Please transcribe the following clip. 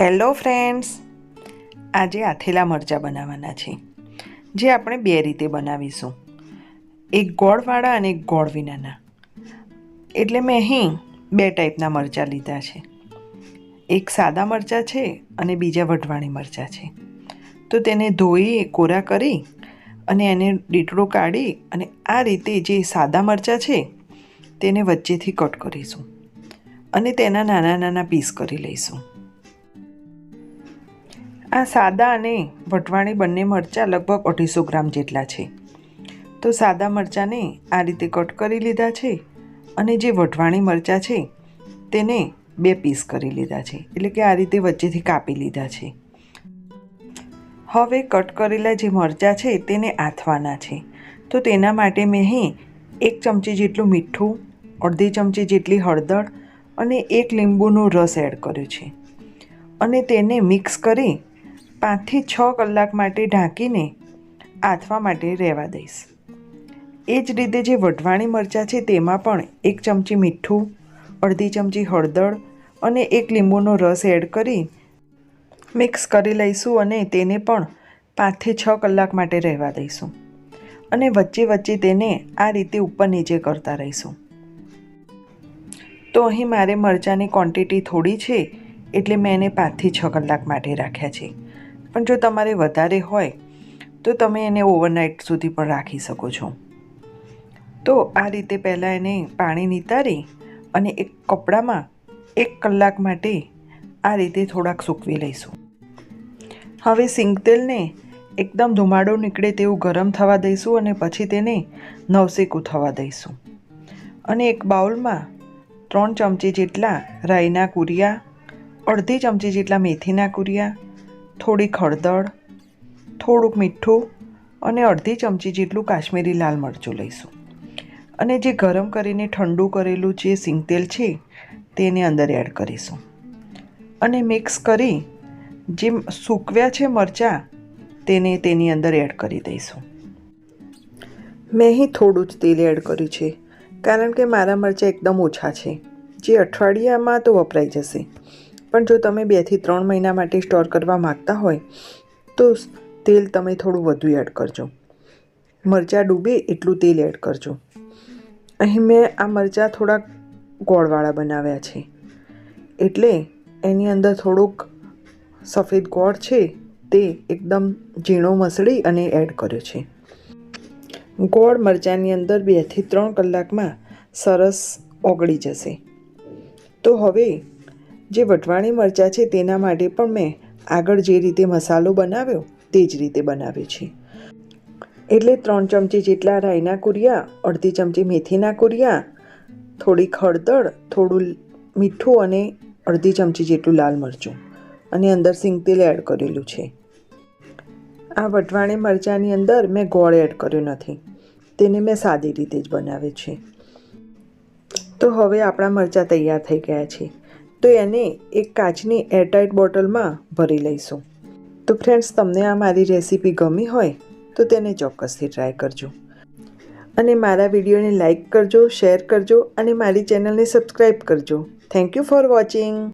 Hello friends. આજે આથેલા મરચાં બનાવવાના છે. જે આપણે બે રીતે બનાવીશું. એક ગોળવાળા અને એક ગોળ વિનાના. એટલે મેં અહીં બે ટાઈપના મરચાં લીધા છે. એક સાદા મરચાં છે અને બીજા વઢવાણી મરચાં છે. તો તેને ધોઈ, કોરા કરી અને એને ડીટડો કાઢી અને આ રીતે જે સાદા મરચાં છે તેને વચ્ચેથી કટ કરીશું. અને તેના નાના નાના પીસ કરી લઈશું. આ સાદા અને વટવાણી બંને મરચાં લગભગ અઢીસો ગ્રામ જેટલા છે. તો સાદા મરચાંને આ રીતે કટ કરી લીધા છે અને જે વટવાણી મરચાં છે તેને બે પીસ કરી લીધા છે. એટલે કે આ રીતે વચ્ચેથી કાપી લીધા છે. હવે કટ કરેલા જે મરચાં છે તેને આથવાના છે. તો તેના માટે મેં અહીં એક ચમચી જેટલું મીઠું, અડધી ચમચી જેટલી હળદર અને એક લીંબુનો રસ એડ કર્યો છે. અને તેને મિક્સ કરી પાંચથી છ કલાક માટે ઢાંકીને આથવા માટે રહેવા દઈશ. એ જ રીતે જે વઢવાણી મરચાં છે તેમાં પણ એક ચમચી મીઠું, અડધી ચમચી હળદર અને એક લીંબુનો રસ એડ કરી મિક્સ કરી લઈશું અને તેને પણ પાંચથી છ કલાક માટે રહેવા દઈશું. અને વચ્ચે વચ્ચે તેને આ રીતે ઉપર નીચે કરતા રહીશું. તો અહીં મારે મરચાંની ક્વોન્ટિટી થોડી છે, એટલે મેં એને પાંચથી છ કલાક માટે રાખ્યા છે. પણ જો તમારે વધારે હોય, તો તમે એને ઓવરનાઇટ સુધી પણ રાખી શકો છો. તો આ રીતે પહેલાં એને પાણી નિતારી અને એક કપડામાં એક કલાક માટે આ રીતે થોડાક સૂકવી લઈશું. હવે સિંગતેલને એકદમ ધુમાડો નીકળે તેવું ગરમ થવા દઈશું અને પછી તેને નવસેકું થવા દઈશું. અને એક બાઉલમાં ત્રણ ચમચી જેટલા રાઈના કુરિયા, અડધી ચમચી જેટલા મેથીના કુરિયા થોડી હળદર થોડુંક મીઠું અને અડધી ચમચી જેટલું કાશ્મીરી લાલ મરચું લઈશું. અને જે ગરમ કરીને ઠંડુ કરેલું જે સિંગતેલ છે, તેને અંદર એડ કરીશું. અને મિક્સ કરી જે સૂકવ્યા છે મરચાં, તેને તેની અંદર એડ કરી દઈશું. મેં અહીં થોડું જ તેલ એડ કર્યું છે, કારણ કે મારા મરચાં એકદમ ઓછા છે. જે અઠવાડિયામાં તો વપરાઈ જશે. પણ જો તમે બેથી ત્રણ મહિના માટે સ્ટોર કરવા માગતા હોય, તો તેલ તમે થોડું વધુ એડ કરજો. મરચાં ડૂબે એટલું તેલ એડ કરજો. અહીં મેં આ મરચાં થોડાક ગોળવાળા બનાવ્યા છે. એટલે એની અંદર થોડુંક સફેદ ગોળ છે, તે એકદમ ઝીણો મસળી અને એડ કર્યો છે. ગોળ મરચાંની અંદર બેથી ત્રણ કલાકમાં સરસ ઓગળી જશે. તો હવે જે વટવાણી મરચાં છે તેના માટે પણ મેં આગળ જે રીતે મસાલો બનાવ્યો તે જ રીતે બનાવ્યો છે. એટલે ત્રણ ચમચી જેટલા રાઈના કુરિયા, અડધી ચમચી મેથીના કુરિયા થોડીક હળદર થોડું મીઠું અને અડધી ચમચી જેટલું લાલ મરચું અને અંદર સિંગતેલ એડ કરેલું છે. આ વટવાણી મરચાંની અંદર મેં ગોળ એડ કર્યો નથી. તેને મેં સાદી રીતે જ બનાવ્યું છે. તો હવે આપણા મરચાં તૈયાર થઈ ગયા છે. તો એને એક કાચની એરટાઇટ બોટલમાં ભરી લઈશું. તો ફ્રેન્ડ્સ તમને આ મારી રેસીપી ગમી હોય, તો તેને ચોક્કસથી ટ્રાય કરજો. અને મારા વિડીયોને લાઇક કરજો શેર કરજો અને મારી ચેનલને સબસ્ક્રાઈબ કરજો. Thank you for watching